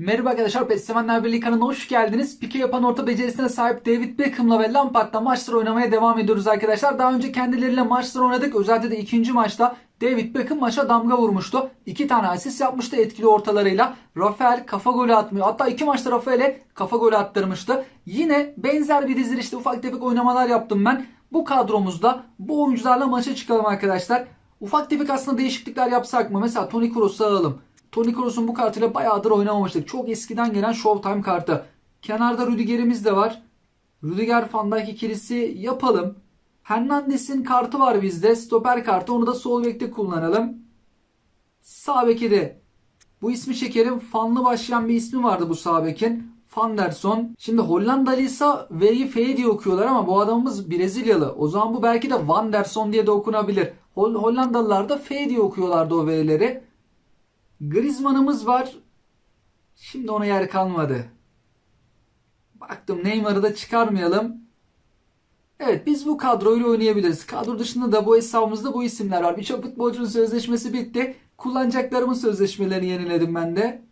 Merhaba arkadaşlar, PES Sevenler Birliği kanalına hoş geldiniz. Pike yapan orta becerisine sahip David Beckham'la ve Lampard'la maçlar oynamaya devam ediyoruz arkadaşlar. Daha önce kendileriyle maçlar oynadık. Özellikle de ikinci maçta David Beckham maça damga vurmuştu. İki tane asist yapmıştı etkili ortalarıyla. Rafael kafa golü atmıyor. Hatta iki maçta Rafael'e kafa golü attırmıştı. Yine benzer bir dizilişte ufak tefek oynamalar yaptım ben. Bu kadromuzda bu oyuncularla maça çıkalım arkadaşlar. Ufak tefek aslında değişiklikler yapsak mı? Mesela Toni Kroos'u alalım. Toni Kroos'un bu kartıyla bayağıdır oynamamıştık. Çok eskiden gelen Showtime kartı. Kenarda Rüdiger'imiz de var. Rüdiger Van Dijk ikilisi yapalım. Hernandez'in kartı var bizde. Stoper kartı. Onu da sol bekte kullanalım. Sağ beki de bu ismi çekerim. Fanlı başlayan bir ismi vardı bu sağ bekin. Fanderson. Şimdi Hollandalıysa V'yi F diye okuyorlar ama bu adamımız Brezilyalı. O zaman bu belki de Vanderson diye de okunabilir. Hol Hollandalılar da F diye okuyorlardı o V'leri. Griezmann'ımız var. Şimdi ona yer kalmadı. Baktım Neymar'ı da çıkarmayalım. Evet biz bu kadroyla oynayabiliriz. Kadro dışında da bu hesabımızda bu isimler var. Birçok futbolcunun sözleşmesi bitti. Kullanacaklarımın sözleşmelerini yeniledim ben de.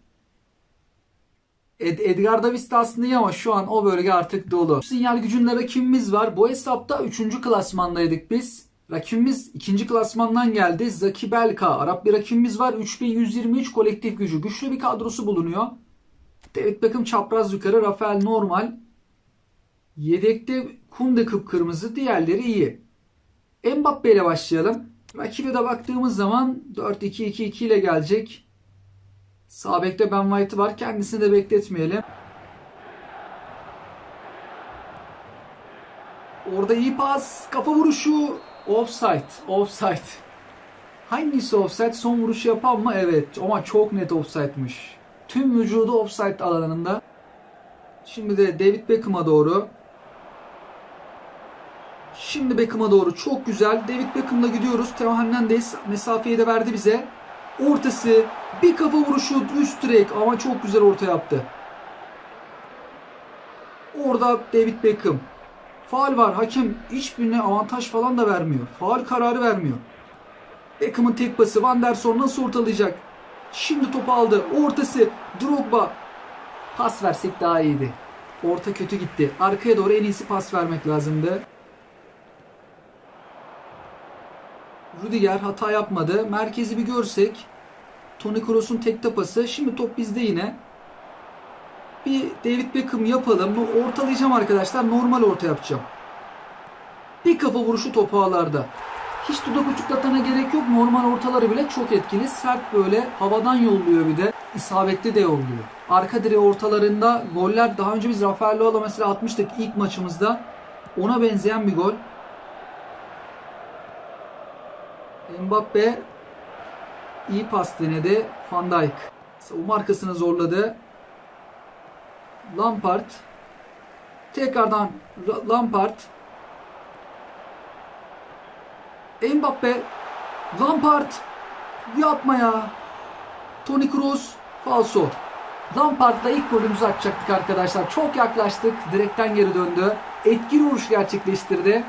Ed Edgar Davis de aslında iyi ama şu an o bölge artık dolu. Sinyal gücünde rakibimiz var. Bu hesapta 3. klasmandaydık biz. Rakibimiz 2. klasmandan geldi. Zaki Belka. Arap bir rakibimiz var. 3123 kolektif gücü. Güçlü bir kadrosu bulunuyor. David Beckham çapraz yukarı. Rafael normal. Yedekte Kunde kıpkırmızı. Diğerleri iyi. Mbappe ile başlayalım. Rakibe de baktığımız zaman 4-2-2-2 ile gelecek. Sağ bekte Ben White var. Kendisini de bekletmeyelim. Orada iyi pas. Kafa vuruşu. Offside. Offside. Hangisi offside? Son vuruşu yapan mı? Evet. Ama çok net offside'mış. Tüm vücudu offside alanında. Şimdi de David Beckham'a doğru. Şimdi Beckham'a doğru. Çok güzel. David Beckham'la gidiyoruz. Theo Hernandez mesafeyi de verdi bize. Ortası. Bir kafa vuruşu üst direk ama çok güzel orta yaptı. Orada David Beckham. Faal var. Hakem hiçbirine avantaj falan da vermiyor. Faal kararı vermiyor. Beckham'ın tek pası. Van der Sar nasıl ortalayacak? Şimdi topu aldı. Ortası. Drogba. Pas versek daha iyiydi. Orta kötü gitti. Arkaya doğru en iyisi pas vermek lazımdı. Rüdiger hata yapmadı. Merkezi bir görsek. Toni Kroos'un tek tapası. Şimdi top bizde yine. Bir David Beckham yapalım. Ortalayacağım arkadaşlar. Normal orta yapacağım. Bir kafa vuruşu topu ağlarda. Hiç dudak uçuklatana gerek yok. Normal ortaları bile çok etkili. Sert böyle havadan yolluyor bir de. İsabetli de yolluyor. Arka direği ortalarında goller daha önce biz Rafael Leao'la mesela atmıştık ilk maçımızda. Ona benzeyen bir gol. Mbappe iyi pas denedi. Van Dijk savunma arkasını zorladı. Lampard tekrardan Ra- Lampard Mbappe Lampard yapma ya Toni Kroos falso Lampard'la ilk golümüzü atacaktık arkadaşlar. Çok yaklaştık. Direkten geri döndü. Etkili vuruş gerçekleştirdi.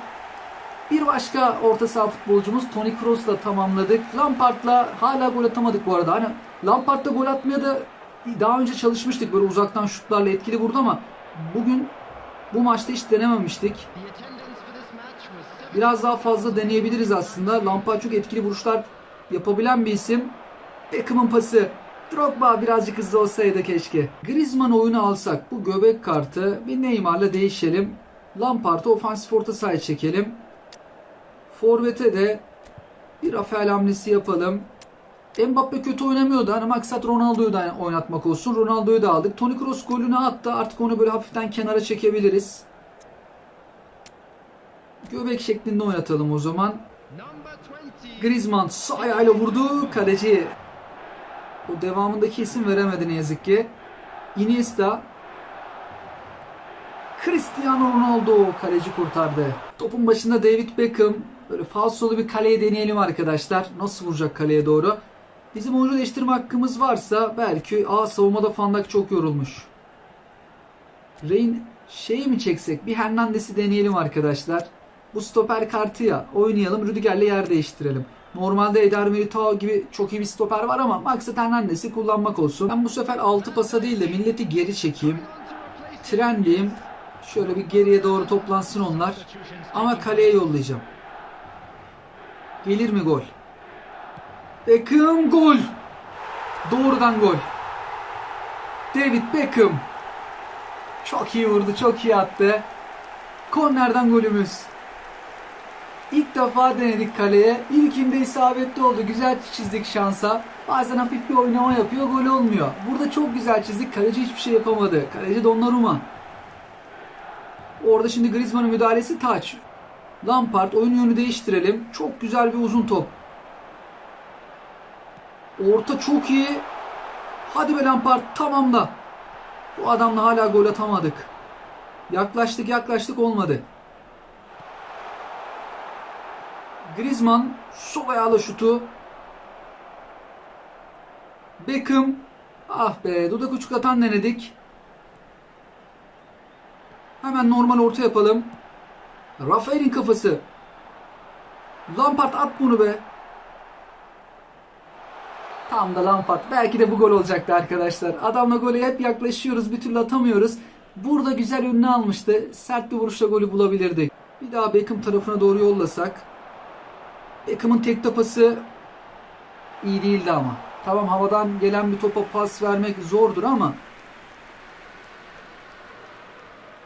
Bir başka orta saha futbolcumuz Toni Kroos'la tamamladık. Lampard'la hala gol atamadık bu arada. Hani Lampard'la gol atmaya da daha önce çalışmıştık böyle uzaktan şutlarla etkili vurdu ama bugün bu maçta hiç denememiştik. Biraz daha fazla deneyebiliriz aslında. Lampard çok etkili vuruşlar yapabilen bir isim. Beckham'ın pası. Drogba birazcık hızlı olsaydı keşke. Griezmann oyunu alsak bu göbek kartı bir Neymar'la değişelim. Lampard'ı ofansif orta sahaya çekelim. Forvet'e de bir Rafael hamlesi yapalım. Mbappe kötü oynamıyordu. Hani maksat Ronaldo'yu da oynatmak olsun. Ronaldo'yu da aldık. Toni Kroos golünü attı. Artık onu böyle hafiften kenara çekebiliriz. Göbek şeklinde oynatalım o zaman. Griezmann sağ ayağıyla vurdu. Kaleci o devamındaki isim veremedi ne yazık ki. Iniesta Cristiano Ronaldo kaleci kurtardı. Topun başında David Beckham. Böyle falsolu bir kaleye deneyelim arkadaşlar. Nasıl vuracak kaleye doğru? Bizim oyuncu değiştirme hakkımız varsa belki a savunmada Fandak çok yorulmuş. Rain şeyi mi çeksek? Bir Hernandez'i deneyelim arkadaşlar. Bu stoper kartı ya. Oynayalım. Rüdiger'le yer değiştirelim. Normalde Eder Militao gibi çok iyi bir stoper var ama maksat Hernandez'i kullanmak olsun. Ben bu sefer 6 pasa değil de milleti geri çekeyim. Trenliyim. Şöyle bir geriye doğru toplansın onlar. Ama kaleye yollayacağım. Gelir mi gol? Beckham gol. Doğrudan gol. David Beckham. Çok iyi vurdu, çok iyi attı. Kornerden golümüz. İlk defa denedik kaleye. İlkinde isabetli oldu. Güzel çizdik şansa. Bazen hafif bir oynama yapıyor, gol olmuyor. Burada çok güzel çizdik. Kaleci hiçbir şey yapamadı. Kaleci Donnarumma. Orada şimdi Griezmann'ın müdahalesi taç. Lampard oyun yönü değiştirelim. Çok güzel bir uzun top. Orta çok iyi. Hadi be Lampard tamamla. Bu adamla hala gol atamadık. Yaklaştık yaklaştık olmadı. Griezmann sol ayağıyla şutu. Beckham. Ah be dudak uçuklatan denedik. Hemen normal orta yapalım. Rafael'in kafası. Lampard at bunu be. Tam da Lampard. Belki de bu gol olacaktı arkadaşlar. Adamla gole hep yaklaşıyoruz. Bir türlü atamıyoruz. Burada güzel önüne almıştı. Sert bir vuruşla golü bulabilirdik. Bir daha Beckham tarafına doğru yollasak. Beckham'ın tek tapası iyi değildi ama. Tamam havadan gelen bir topa pas vermek zordur ama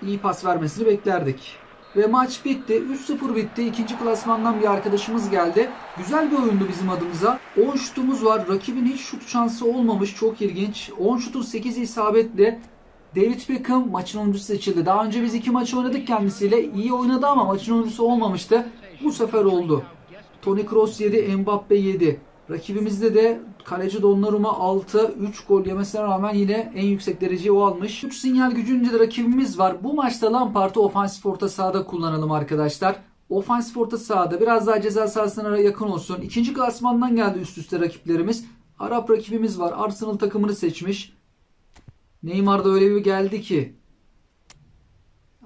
iyi pas vermesini beklerdik. Ve maç bitti. 3-0 bitti. İkinci klasmandan bir arkadaşımız geldi. Güzel bir oyundu bizim adımıza. 10 şutumuz var. Rakibin hiç şut şansı olmamış. Çok ilginç. 10 şutun 8'i isabetli. David Beckham maçın oyuncusu seçildi. Daha önce biz iki maç oynadık kendisiyle. İyi oynadı ama maçın oyuncusu olmamıştı. Bu sefer oldu. Toni Kroos 7, Mbappe 7. Rakibimizde de kaleci Donnarumma 6, 3 gol yemesine rağmen yine en yüksek dereceyi o almış. 3 sinyal gücünde de rakibimiz var. Bu maçta Lampard'ı ofansif orta sahada kullanalım arkadaşlar. Ofansif orta sahada biraz daha ceza sahasına yakın olsun. İkinci klasmandan geldi üst üste rakiplerimiz. Arap rakibimiz var. Arsenal takımını seçmiş. Neymar da öyle bir geldi ki.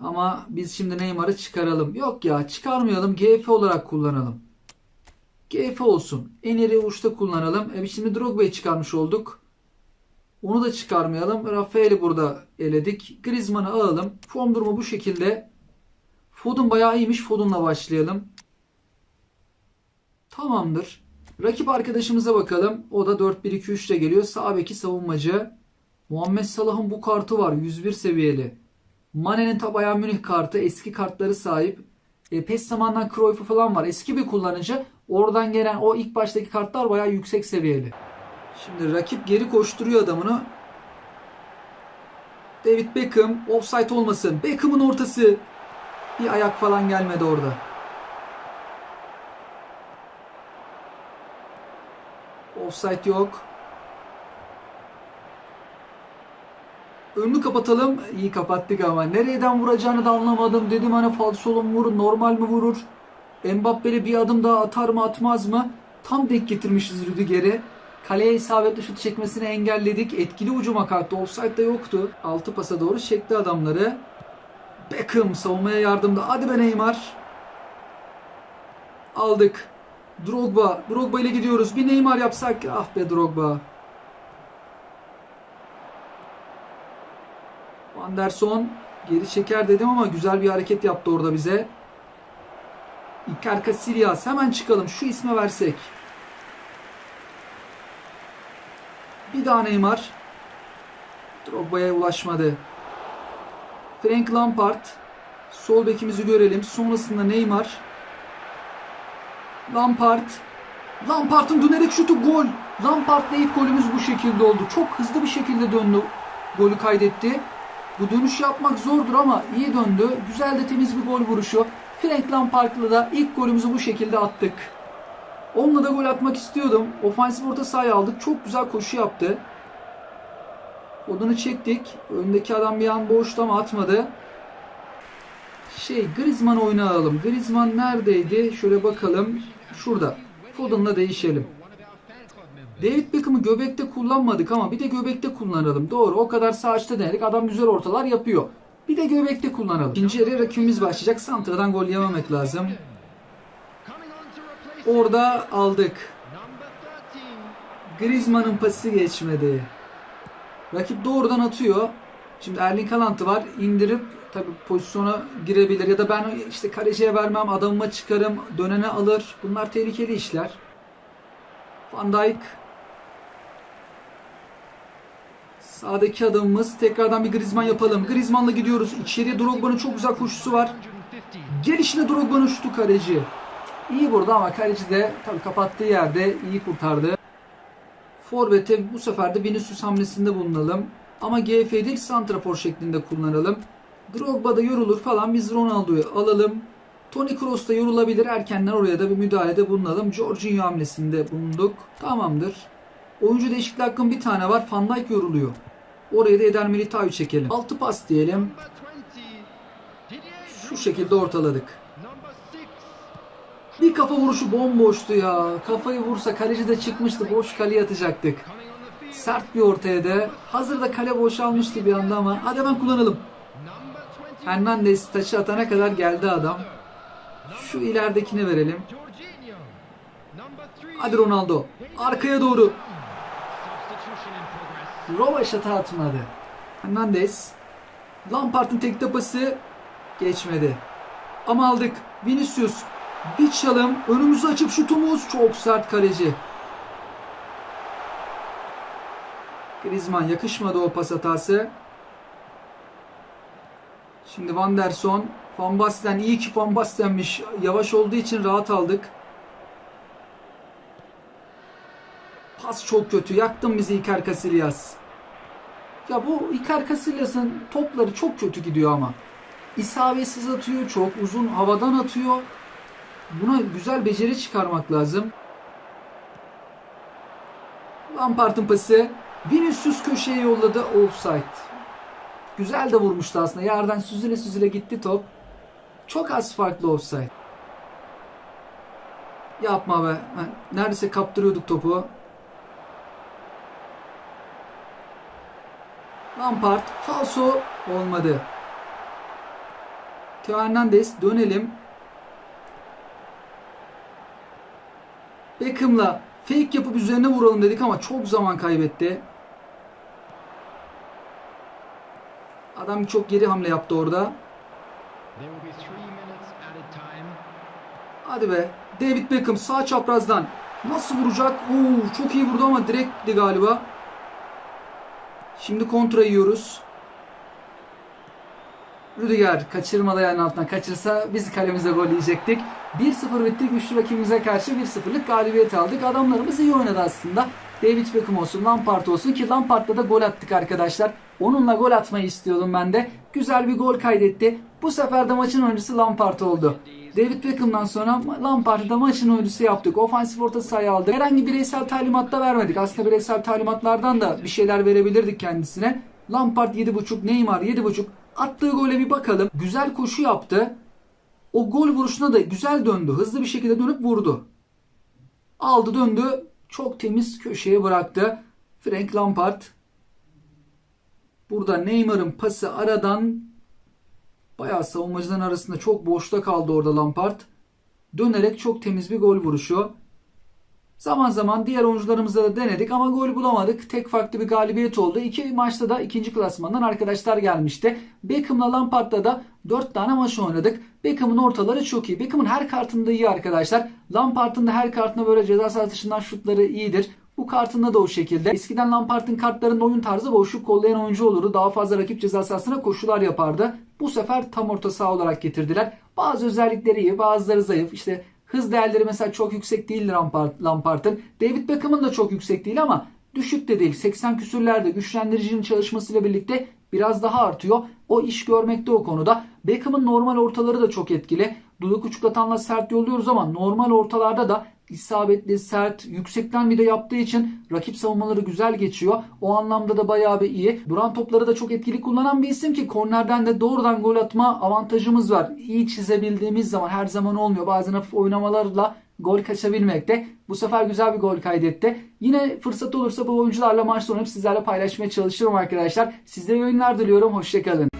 Ama biz şimdi Neymar'ı çıkaralım. Yok ya çıkarmayalım. GF olarak kullanalım. GF olsun. En iri uçta kullanalım. E şimdi Drogba'yı çıkarmış olduk. Onu da çıkarmayalım. Rafael'i burada eledik. Griezmann'ı alalım. Form durumu bu şekilde. Foden bayağı iyiymiş. Foden'la başlayalım. Tamamdır. Rakip arkadaşımıza bakalım. O da 4-1-2-3 ile geliyor. Sağ beki savunmacı. Muhammed Salah'ın bu kartı var. 101 seviyeli. Mane'nin tab Bayern Münih kartı. Eski kartları sahip. E, PES zamandan Cruyff'u falan var. Eski bir kullanıcı. Oradan gelen o ilk baştaki kartlar bayağı yüksek seviyeli. Şimdi rakip geri koşturuyor adamını. David Beckham offside olmasın. Beckham'ın ortası. Bir ayak falan gelmedi orada. Offside yok. Önünü kapatalım. İyi kapattık ama. Nereden vuracağını da anlamadım. Dedim hani falsolu mu vurur, normal mi vurur? Mbappe'li bir adım daha atar mı atmaz mı? Tam denk getirmişiz Rüdiger'i. Kaleye isabetli şut çekmesini engelledik. Etkili ucuma kalktı. Offside de yoktu. Altı pasa doğru çekti adamları. Beckham savunmaya yardımda. Hadi be Neymar. Aldık. Drogba. Drogba ile gidiyoruz. Bir Neymar yapsak. Ah be Drogba. Anderson geri çeker dedim ama güzel bir hareket yaptı orada bize. Iker Casillas hemen çıkalım. Şu isme versek. Bir daha Neymar. Drogba'ya ulaşmadı. Frank Lampard. Sol bekimizi görelim. Sonrasında Neymar. Lampard. Lampard'ın dönerek şutu gol. Lampard'la ilk golümüz bu şekilde oldu. Çok hızlı bir şekilde döndü. Golü kaydetti. Bu dönüş yapmak zordur ama iyi döndü. Güzel de temiz bir gol vuruşu. Frank Lampard'la da ilk golümüzü bu şekilde attık. Onunla da gol atmak istiyordum. Ofansif orta sahaya aldık. Çok güzel koşu yaptı. Odunu çektik. Öndeki adam bir an boştu ama atmadı. Şey Griezmann oyuna alalım. Griezmann neredeydi? Şöyle bakalım. Şurada. Foden'la değişelim. David Beckham'ı göbekte kullanmadık ama bir de göbekte kullanalım. Doğru o kadar sağ açta denedik. Adam güzel ortalar yapıyor. Bir de göbekte kullanalım. İkinci yarıya rakibimiz başlayacak. Santra'dan gol yememek lazım. Orada aldık. Griezmann'ın pası geçmedi. Rakip doğrudan atıyor. Şimdi Erling Haaland'ı var. İndirip tabi pozisyona girebilir ya da ben işte kaleciye vermem, adamıma çıkarım, dönene alır. Bunlar tehlikeli işler. Van Dijk Sağdaki adamımız tekrardan bir Griezmann yapalım. Griezmann'la gidiyoruz. İçeriye Drogba'nın çok güzel koşusu var. Gelişine Drogba'nın uçtu kaleci. İyi vurdu ama kaleci de tabii kapattığı yerde iyi kurtardı. Forvet'e bu sefer de Vinicius hamlesinde bulunalım. Ama GF değil santrafor şeklinde kullanalım. Drogba da yorulur falan biz Ronaldo'yu alalım. Toni Kroos da yorulabilir. Erkenden oraya da bir müdahalede bulunalım. Jorginho hamlesinde bulunduk. Tamamdır. Oyuncu değişikliği hakkın bir tane var. Van Dijk yoruluyor. Oraya da Eder Milita'yı çekelim. 6 pas diyelim. Şu şekilde ortaladık. Bir kafa vuruşu bomboştu ya. Kafayı vursa kaleci de çıkmıştı. Boş kaleye atacaktık. Sert bir ortaya da. Hazırda kale boşalmıştı bir anda ama hadi hemen kullanalım. Hernandez taşı atana kadar geldi adam. Şu ileridekine verelim. Hadi Ronaldo. Arkaya doğru. Rovaşata atmadı. Hernandez. Lampard'ın tek tapası geçmedi. Ama aldık. Vinicius. Bir çalım. Önümüzü açıp şutumuz. Çok sert kaleci. Griezmann yakışmadı o pas hatası. Şimdi Van der Son. Van Basten iyi ki Van Basten'miş. Yavaş olduğu için rahat aldık. Pas çok kötü. Yaktın bizi Iker Casillas. Ya bu Iker Casillas'ın topları çok kötü gidiyor ama. İsabetsiz atıyor. Çok uzun havadan atıyor. Buna güzel beceri çıkarmak lazım. Lampard'ın pası. Vinicius köşeye yolladı. Offside. Güzel de vurmuştu aslında. Yerden süzüle süzüle gitti top. Çok az farklı offside. Yapma be. Neredeyse kaptırıyorduk topu. Lampard falso olmadı. Theo Hernandez dönelim. Beckham'la fake yapıp üzerine vuralım dedik ama çok zaman kaybetti. Adam çok geri hamle yaptı orada. Hadi be. David Beckham sağ çaprazdan. Nasıl vuracak? Oo, çok iyi vurdu ama direktti galiba. Şimdi kontra yiyoruz. Rüdiger kaçırmadı yani altından kaçırsa biz kalemize gol yiyecektik. 1-0 bitti güçlü rakibimize karşı 1-0'lık galibiyet aldık. Adamlarımız iyi oynadı aslında. David Beckham olsun, Lampard olsun ki Lampard'da da gol attık arkadaşlar. Onunla gol atmayı istiyordum ben de. Güzel bir gol kaydetti. Bu sefer de maçın oyuncusu Lampard oldu. David Beckham'dan sonra Lampard'ı da maçın oyuncusu yaptık. Ofansif orta sahaya aldık. Herhangi bireysel talimat da vermedik. Aslında bireysel talimatlardan da bir şeyler verebilirdik kendisine. Lampard 7.5, Neymar 7.5. Attığı gole bir bakalım. Güzel koşu yaptı. O gol vuruşuna da güzel döndü. Hızlı bir şekilde dönüp vurdu. Aldı döndü. Çok temiz köşeye bıraktı. Frank Lampard. Burada Neymar'ın pası aradan bayağı savunmacıların arasında çok boşta kaldı orada Lampard. Dönerek çok temiz bir gol vuruşu. Zaman zaman diğer oyuncularımızla da denedik ama gol bulamadık. Tek farklı bir galibiyet oldu. İki maçta da ikinci klasmandan arkadaşlar gelmişti. Beckham'la Lampard'la da 4 tane maç oynadık. Beckham'ın ortaları çok iyi. Beckham'ın her kartında iyi arkadaşlar. Lampard'ın da her kartında böyle ceza sahası dışından şutları iyidir. Bu kartında da o şekilde. Eskiden Lampard'ın kartlarında oyun tarzı boşluk kollayan oyuncu olurdu. Daha fazla rakip ceza sahasına koşular yapardı. Bu sefer tam orta saha olarak getirdiler. Bazı özellikleri iyi, bazıları zayıf. İşte hız değerleri mesela çok yüksek değil Lampard, Lampard'ın. David Beckham'ın da çok yüksek değil ama düşük de değil. 80 küsürlerde güçlendiricinin çalışmasıyla birlikte biraz daha artıyor. O iş görmekte o konuda. Beckham'ın normal ortaları da çok etkili. Dudak uçuklatanla sert yolluyoruz ama normal ortalarda da isabetli, sert, yüksekten bir de yaptığı için rakip savunmaları güzel geçiyor. O anlamda da bayağı bir iyi. Duran topları da çok etkili kullanan bir isim ki kornerden de doğrudan gol atma avantajımız var. İyi çizebildiğimiz zaman her zaman olmuyor. Bazen hafif oynamalarla gol kaçabilmekte. Bu sefer güzel bir gol kaydetti. Yine fırsat olursa bu oyuncularla maç sonu sizlerle paylaşmaya çalışırım arkadaşlar. Sizlere iyi oyunlar diliyorum. Hoşçakalın.